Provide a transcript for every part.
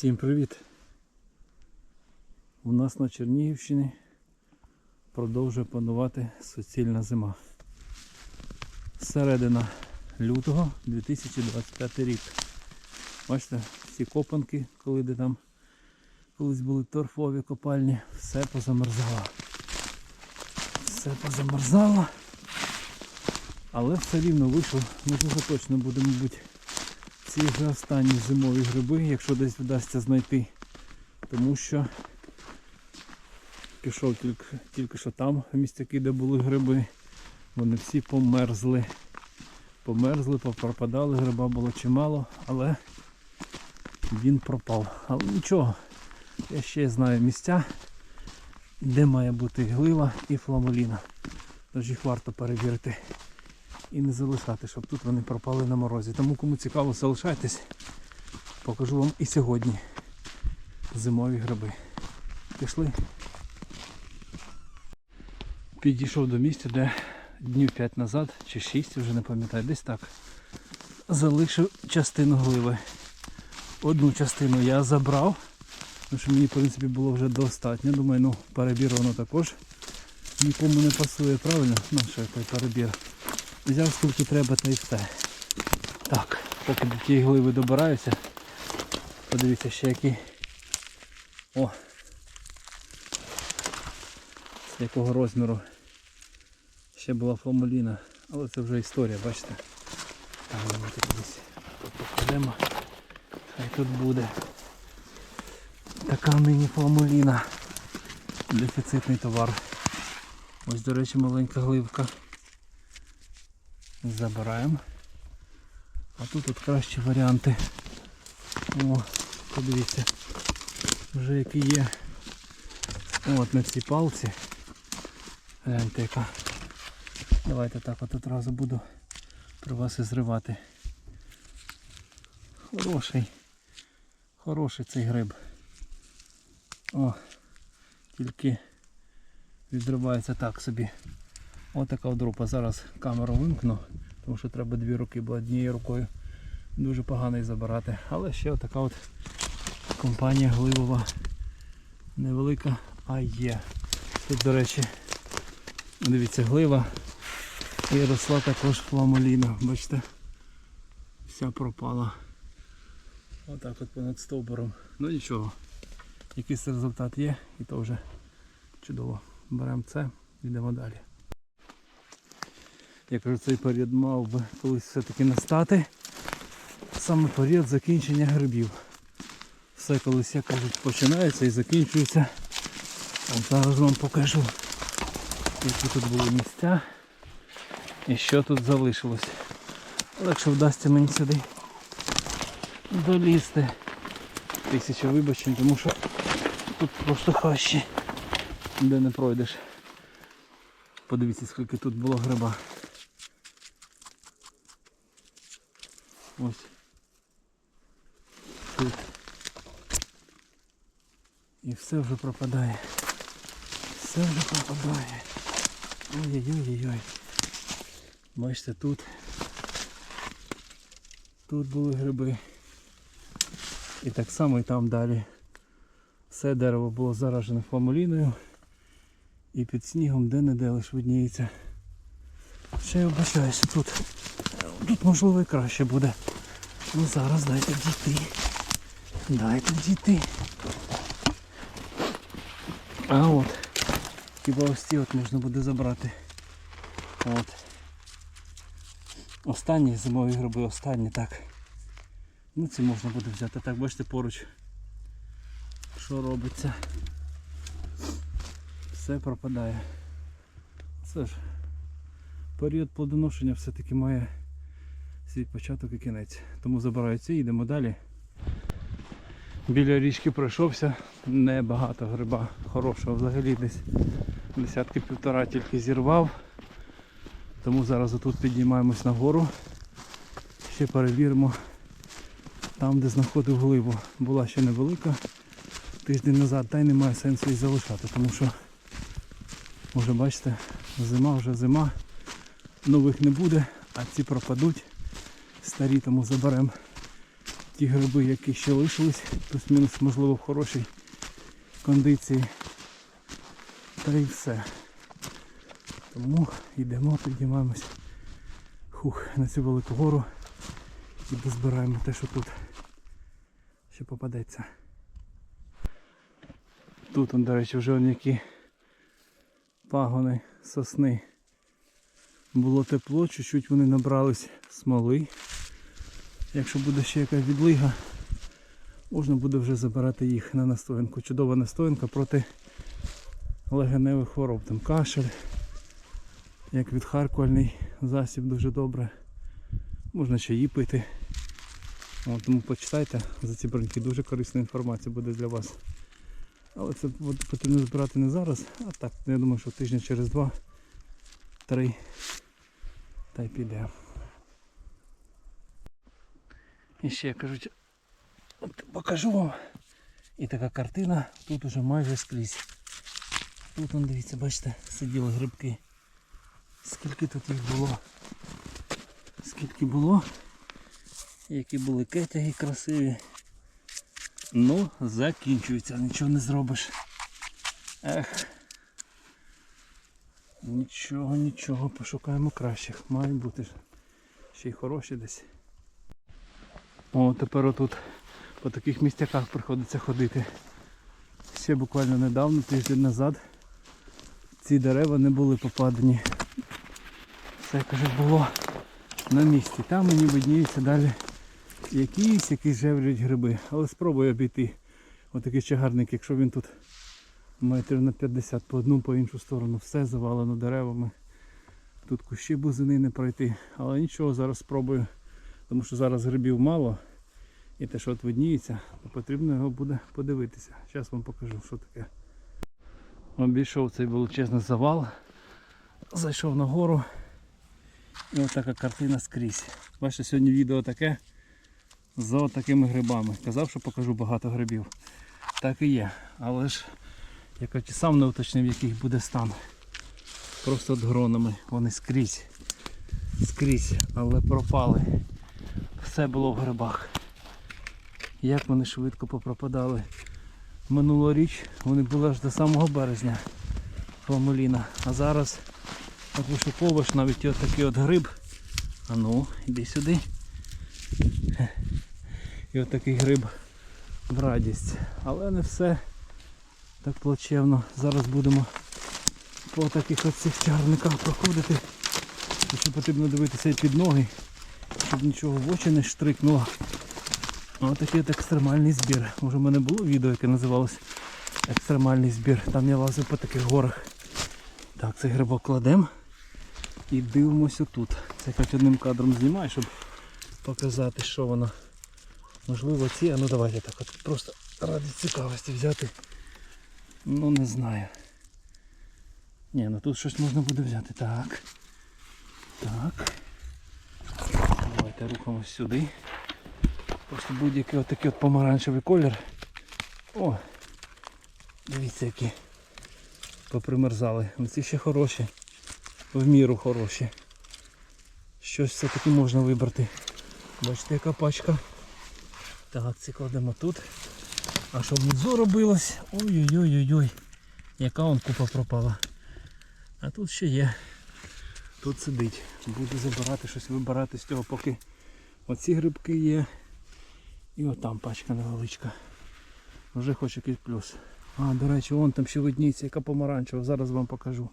Всім привіт! У нас на Чернігівщині продовжує панувати суцільна зима. Середина лютого 2025 рік. Бачите, всі копанки, коли де там колись були торфові копальні, все позамерзало. Все позамерзало. Але все рівно вийшло. Ми вже точно будемо, мабуть, ці вже останні зимові гриби, якщо десь вдасться знайти. Тому що пішов тільки, тільки що там, містяки, де були гриби. Вони всі померзли. Померзли, попропадали, гриба було чимало, але він пропав. Але нічого, я ще знаю місця, де має бути глива і фламуліна. Тож їх варто перевірити і не залишати, щоб тут вони пропали на морозі. Тому кому цікаво, залишайтесь. Покажу вам і сьогодні зимові гриби. Пішли. Підійшов до місця, де днів 5 назад чи 6, вже не пам'ятаю, десь так. Залишив частину гливи. Одну частину я забрав, тому що мені в принципі було вже достатньо. Думаю, ну перебір воно також нікому не пасує, правильно? Ну, що той перебір. Взяв скільки треба та й все. Так, поки до тієї гливи добираюся. Подивіться ще які. О! З якого розміру ще була фламуліна. Але це вже історія, бачите. Там ми тут десь. Хай тут буде. Така мені фламуліна. Дефіцитний товар. Ось, до речі, маленька гливка. Забираємо. А тут от кращі варіанти. О, подивіться. Вже які є. От на цій палці. Гляньте яка. Давайте так от одразу буду при вас і зривати. Хороший. Хороший цей гриб. О, тільки відривається так собі. Ось така от група. Зараз камеру вимкну, тому що треба дві руки, бо однією рукою дуже погано її забирати. Але ще така от компанія гливова невелика, а є. Тут, до речі, дивіться, глива і росла також фламоліна. Бачите? Вся пропала. Отак от понад стовбуром. Ну нічого. Якийсь результат є і то вже чудово. Беремо це, йдемо далі. Я кажу, цей період мав би колись все-таки настати. Саме період закінчення грибів. Все колись, як кажуть, починається і закінчується. А зараз вам покажу, які тут були місця і що тут залишилось. Але якщо вдасться мені сюди долізти. Тисяча вибачень, тому що тут просто хащі, де не пройдеш. Подивіться, скільки тут було гриба. Ось. Тут. І все вже пропадає. Все вже пропадає. Ой-ой-ой-ой. Бачите, тут. Тут були гриби. І так само і там далі. Все дерево було заражене фламуліною. І під снігом де-не-де лиш видніється. Ще я вбачаюся тут. Тут можливо і краще буде. Ну зараз дайте дійти. Дайте дійти. А от. Хіба ось ці от можна буде забрати. От. Останні зимові гриби, останні так. Ну ці можна буде взяти. Так, бачите поруч. Що робиться. Все пропадає. Це ж період плодоношення все-таки має свій початок і кінець. Тому забираю ці, йдемо далі. Біля річки пройшовся, небагато гриба хорошого, взагалі десь десятки півтора тільки зірвав. Тому зараз отут піднімаємось нагору. Ще перевіримо там, де знаходив гливу. Була ще невелика тиждень назад, та й немає сенсу її залишати, тому що вже бачите, зима вже зима, нових не буде, а ці пропадуть старі, тому заберемо ті гриби, які ще лишились, плюс-мінус, можливо, в хорошій кондиції. Та і все. Тому йдемо, піднімаємось хух, на цю велику гору і дозбираємо те, що тут ще попадеться. Тут, до речі, вже які пагони сосни. Було тепло, чуть-чуть вони набрались смоли. Якщо буде ще якась відлига, можна буде вже забирати їх на настоянку. Чудова настоянка проти легеневих хвороб. Там кашель, як відхаркувальний засіб дуже добре. Можна ще її пити. О, тому почитайте за ці броньки, дуже корисна інформація буде для вас. Але це от потрібно збирати не зараз, а так, я думаю, що тижня через два-три та й піде. І ще кажуть, от покажу вам. І така картина тут уже майже скрізь. Тут он дивіться, бачите, сиділи грибки. Скільки тут їх було? Скільки було? Які були кетяги красиві. Ну, закінчується, нічого не зробиш. Ех. Нічого, нічого, пошукаємо кращих. Мають бути ще й хороші десь. О, тепер отут по таких містяках приходиться ходити. Ще буквально недавно, тиждень назад, ці дерева не були попадані. Все, кажуть, було на місці. Там мені видніються далі якісь, якісь жеврять гриби. Але спробую обійти отакий чагарник, якщо він тут метрів на 50 по одну, по іншу сторону. Все завалено деревами. Тут кущі бузини не пройти. Але нічого, зараз спробую. Тому що зараз грибів мало. І те, що видніється, то потрібно його буде подивитися. Зараз вам покажу, що таке. Обійшов цей величезний завал. Зайшов на гору. І ось така картина скрізь. Бачите, сьогодні відео таке з такими грибами. Казав, що покажу багато грибів. Так і є. Але ж я кажу, сам не уточнив, який буде стан. Просто от гронами. Вони скрізь. Скрізь, але пропали. Все було в грибах. Як вони швидко попропадали. Минулоріч вони були аж до самого березня. Фламуліна. А зараз от вишуковиш навіть от такий от гриб. А ну, іди сюди. І от такий гриб в радість. Але не все так плачевно. Зараз будемо по таких от цих чарниках проходити. Ще потрібно дивитися і під ноги, щоб нічого в очі не штрикнуло. Ось такий от екстремальний збір. Може в мене було відео, яке називалось екстремальний збір. Там я лазив по таких горах. Так, цей грибок кладемо і дивимося тут. Це хоч одним кадром знімаю, щоб показати, що воно. Можливо ці, а ну давайте так от просто ради цікавості взяти. Ну не знаю. Ні, ну тут щось можна буде взяти. Так. Так. Давайте рухаємось сюди. Просто будь-який отакий от помаранчевий колір. О! Дивіться які попримерзали. Ці ще хороші. В міру хороші. Щось все-таки можна вибрати. Бачите, яка пачка. Так, це кладемо тут. А що внизу робилось? Ой-ой-ой-ой-ой. Яка он купа пропала. А тут ще є. Тут сидить. Буду забирати щось, вибирати з цього, поки оці грибки є. І отам пачка невеличка. Вже хоч якийсь плюс. А, до речі, вон там ще видніється, яка помаранчева, зараз вам покажу.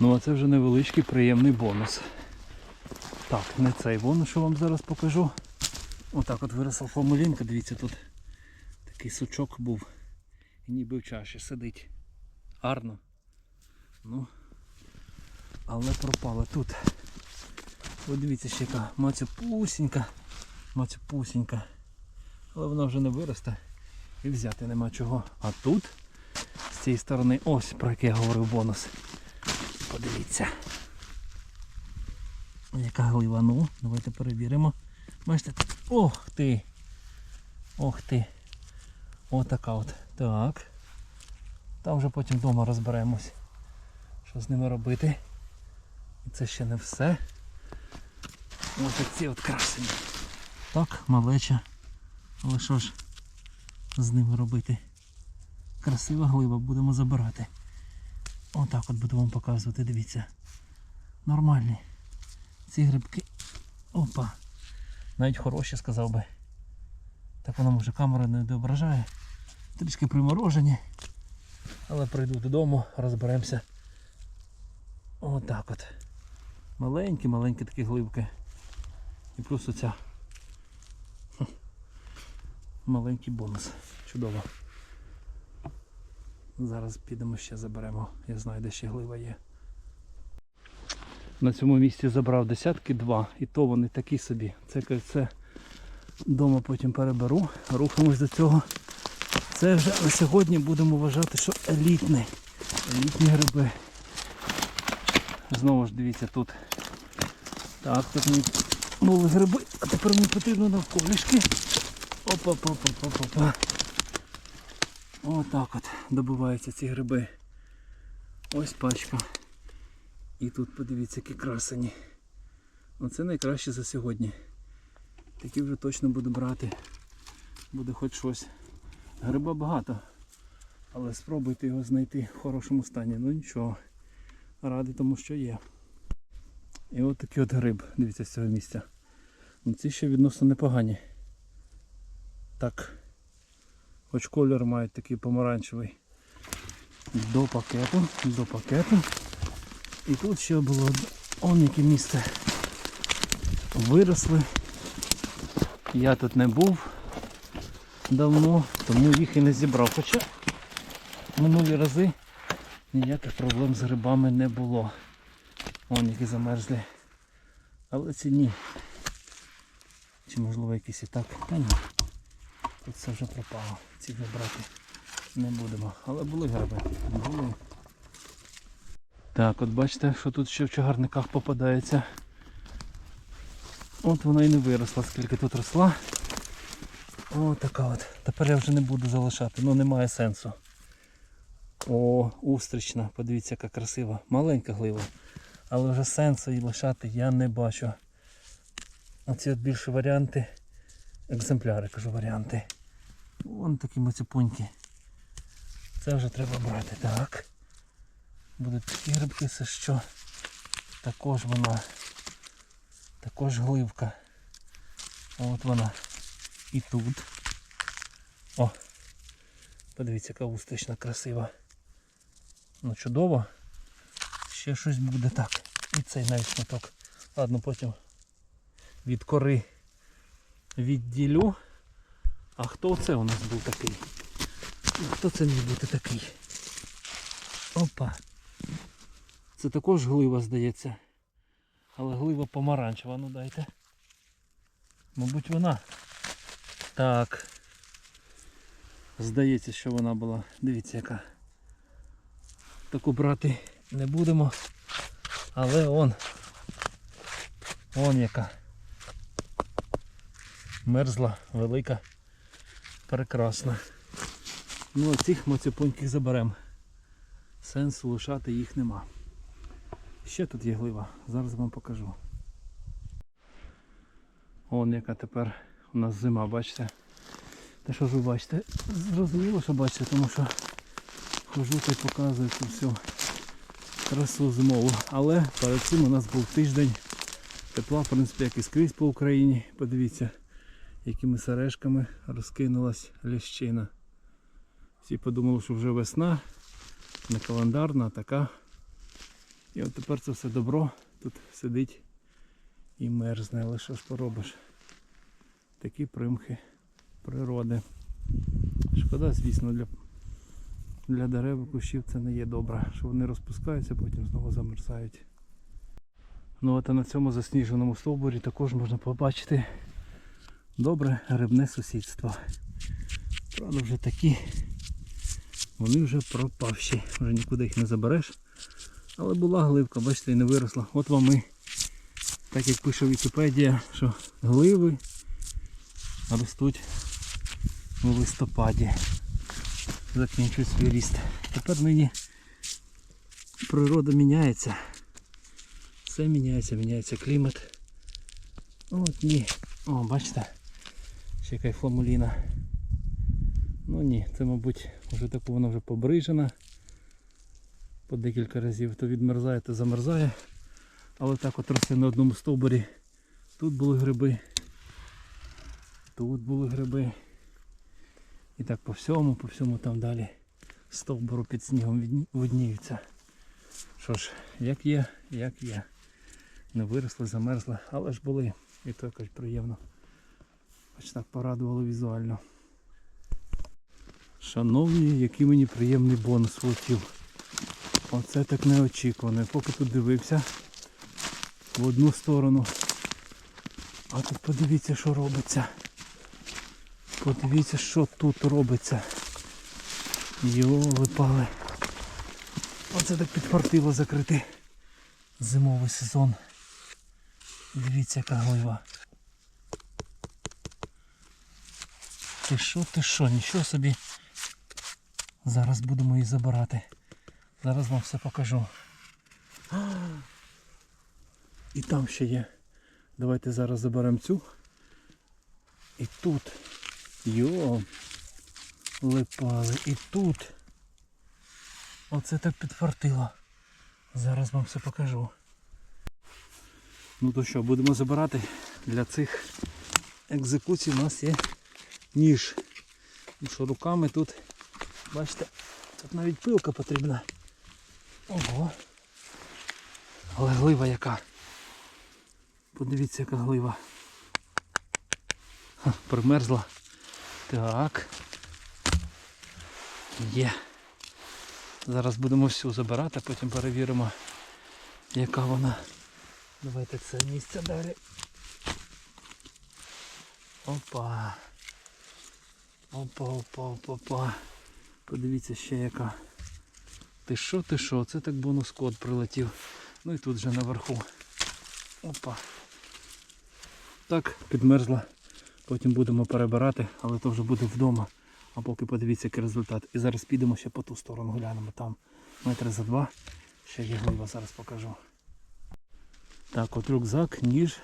Ну а це вже невеличкий приємний бонус. Так, не цей бонус, що вам зараз покажу. Отак от виросла фомулінка, дивіться, тут такий сучок був. І ніби в чаші сидить. Гарно. Ну, але пропала тут. Ось дивіться ще яка мацюпусінька. Мацюпусінька. Але вона вже не виросте. І взяти нема чого. А тут, з цієї сторони, ось про який я говорив бонус. Подивіться. Яка глива, ну, давайте перевіримо. Бачите, ох ти! Ох ти! Отака от. Так. Там вже потім вдома розберемось. Що з ними робити. Це ще не все. Ось ці от красені. Так, малеча. Але що ж з ними робити? Красива глиба, будемо забирати. Отак от буду вам показувати, дивіться. Нормальні. Ці грибки. Опа. Навіть хороші, сказав би. Так воно може камера не відображає. Трішки приморожені. Але прийду додому, розберемося. Отак от. Маленькі, маленькі такі гливки. І оця. Хм. Маленький бонус. Чудово. Зараз підемо ще заберемо. Я знаю, де ще глива є. На цьому місці забрав десятки два, і то вони такі собі. Це кольце вдома потім переберу. Рухаємось до цього. Це вже на сьогодні будемо вважати, що елітні. Елітні гриби. Знову ж дивіться тут. Так, тут мені були гриби, а тепер мені потрібно навколішки. опа опа опа опа опа Отак от добуваються ці гриби. Ось пачка. І тут подивіться, які красені. Оце найкраще за сьогодні. Такі вже точно буду брати. Буде хоч щось. Гриба багато. Але спробуйте його знайти в хорошому стані. Ну нічого. Радий тому, що є. І от такий от гриб, дивіться з цього місця. Ну, ці ще відносно непогані. Так. Хоч колір мають такий помаранчевий. До пакету, до пакету. І тут ще було он яке місце. Виросли. Я тут не був давно, тому їх і не зібрав. Хоча минулі рази ніяких проблем з грибами не було. Вон які замерзлі. Але ці ні. Чи можливо якісь і так? Та ні. Тут все вже пропало. Ці вже брати не будемо. Але були гриби. Були. Так, от бачите, що тут ще в чагарниках попадається. От вона і не виросла, скільки тут росла. О, така от. Тепер я вже не буду залишати, ну немає сенсу. О, устрічна, подивіться, яка красива. Маленька глива. Але вже сенсу її лишати я не бачу. Оці от більші варіанти. Екземпляри, кажу, варіанти. Вон такі мацюпуньки. Це вже треба брати. Так. Будуть такі грибки, це що? Також вона. Також гливка. От вона. І тут. О! Подивіться, яка устрічна красива. Ну чудово. Ще щось буде так. І цей навіть шматок. Ладно, потім від кори відділю. А хто це у нас був такий? Хто це міг бути такий? Опа. Це також глива, здається. Але глива помаранчева, ну дайте. Мабуть вона. Так. Здається, що вона була. Дивіться яка. Таку брати не будемо. Але он. Он яка. Мерзла, велика, прекрасна. Ну а цих мацюпоньких заберемо. Сенсу лишати їх нема. Ще тут є глива, зараз вам покажу. Он яка тепер у нас зима, бачите? Те що ви бачите? Зрозуміло, що бачите, тому що хожу та й показую цю всю красу зимову. Але перед цим у нас був тиждень тепла, в принципі, як і скрізь по Україні. Подивіться, якими сережками розкинулась ліщина. Всі подумали, що вже весна, не календарна, а така. І от тепер це все добро тут сидить і мерзне, але що ж поробиш? Такі примхи природи. Шкода, звісно, для, для дерев і кущів це не є добре, що вони розпускаються, потім знову замерзають. Ну а на цьому засніженому стовбурі також можна побачити добре грибне сусідство. Правда вже такі, вони вже пропавші, вже нікуди їх не забереш. Але була гливка, бачите, і не виросла. От вам і, так як пише Вікіпедія, що гливи ростуть у листопаді. Закінчують свій ріст. Тепер нині природа міняється. Все міняється, міняється клімат. От ні. О, бачите, Ще фламуліна. Ну ні, це мабуть вже таку вона вже побрижена. По декілька разів то відмерзає, то замерзає. Але так от росте на одному стовбурі. Тут були гриби. Тут були гриби. І так по всьому, по всьому там далі стовбуру під снігом видніються. Що ж, як є, як є. Не виросли, замерзли, але ж були. І то якось приємно. Хоч так порадувало візуально. Шановні, який мені приємний бонус влетів. Оце так неочікувано. Поки тут дивився в одну сторону. А тут подивіться, що робиться. Подивіться, що тут робиться. Йо, випали. Оце так підфартило закрити зимовий сезон. Дивіться, яка глива. Ти що, ти що, нічого собі. Зараз будемо її забирати. Зараз вам все покажу. І там ще є. Давайте зараз заберемо цю. І тут. Йо. Липали. І тут. Оце так підфартило. Зараз вам все покажу. Ну то що, будемо забирати. Для цих екзекуцій у нас є ніж. Тому що руками тут, бачите, тут навіть пилка потрібна. Ого. Але глива яка. Подивіться, яка глива. Ха, примерзла. Так. Є. Зараз будемо всю забирати, потім перевіримо, яка вона. Давайте це місце далі. Опа. Опа, опа, опа, опа. Подивіться ще яка. Ти що, ти що? Це так бонус код прилетів. Ну і тут вже наверху. Опа. Так, підмерзла. Потім будемо перебирати, але то вже буде вдома. А поки подивіться, який результат. І зараз підемо ще по ту сторону глянемо. Там метри за два. Ще є глива, зараз покажу. Так, от рюкзак, ніж.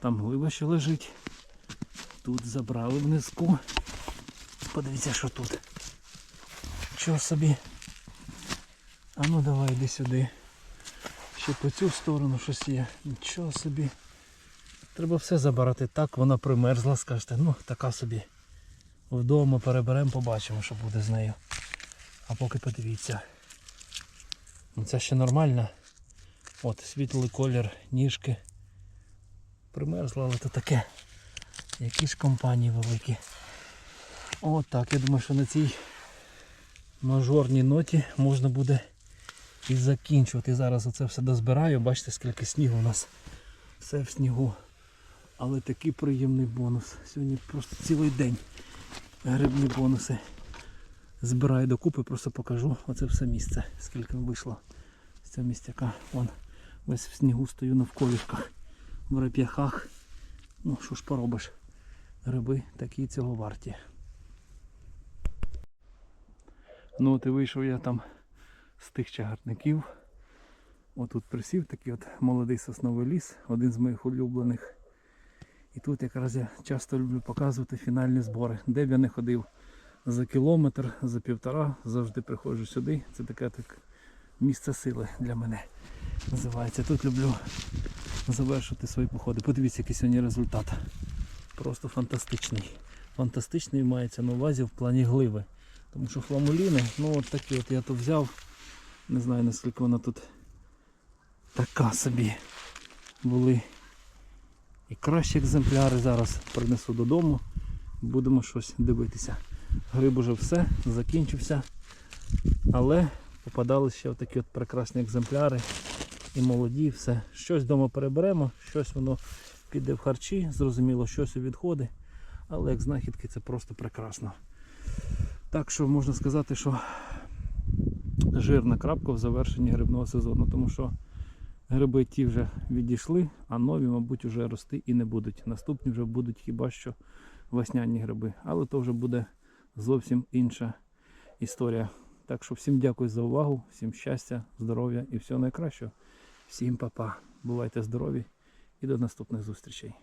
Там глива ще лежить. Тут забрали внизку. Подивіться, що тут. Чого собі? А ну давай йди сюди. Ще по цю сторону щось є. Нічого собі. Треба все забирати. Так вона примерзла, скажете. Ну, така собі. Вдома переберемо, побачимо, що буде з нею. А поки подивіться. Ну, Це ще нормально. От, світлий колір, ніжки. Примерзла, але то таке. Які ж компанії великі. От так, я думаю, що на цій мажорній ноті можна буде і закінчувати. Зараз оце все дозбираю. Бачите, скільки снігу у нас. Все в снігу. Але такий приємний бонус. Сьогодні просто цілий день грибні бонуси. Збираю докупи, просто покажу оце все місце, скільки вийшло з цього містяка. Вон весь в снігу стою навколішках, в реп'яхах. Ну що ж поробиш. Гриби такі цього варті. Ну от і вийшов я там з тих чагарників. Отут присів такий от молодий сосновий ліс, один з моїх улюблених. І тут якраз я часто люблю показувати фінальні збори. Де б я не ходив за кілометр, за півтора, завжди приходжу сюди. Це таке так місце сили для мене називається. Тут люблю завершити свої походи. Подивіться, який сьогодні результат. Просто фантастичний. Фантастичний мається на увазі в плані гливи. Тому що фламуліни, ну от такі от я то взяв. Не знаю наскільки вона тут така собі були. І кращі екземпляри зараз принесу додому. Будемо щось дивитися. Гриб уже все, закінчився. Але попадали ще такі от прекрасні екземпляри. І молоді, все. Щось вдома переберемо, щось воно піде в харчі, зрозуміло, щось у відходи. Але як знахідки це просто прекрасно. Так що можна сказати, що жирна крапка в завершенні грибного сезону, тому що гриби ті вже відійшли, а нові, мабуть, вже рости і не будуть. Наступні вже будуть хіба що весняні гриби. Але то вже буде зовсім інша історія. Так що всім дякую за увагу, всім щастя, здоров'я і всього найкращого. Всім па-па. Бувайте здорові і до наступних зустрічей.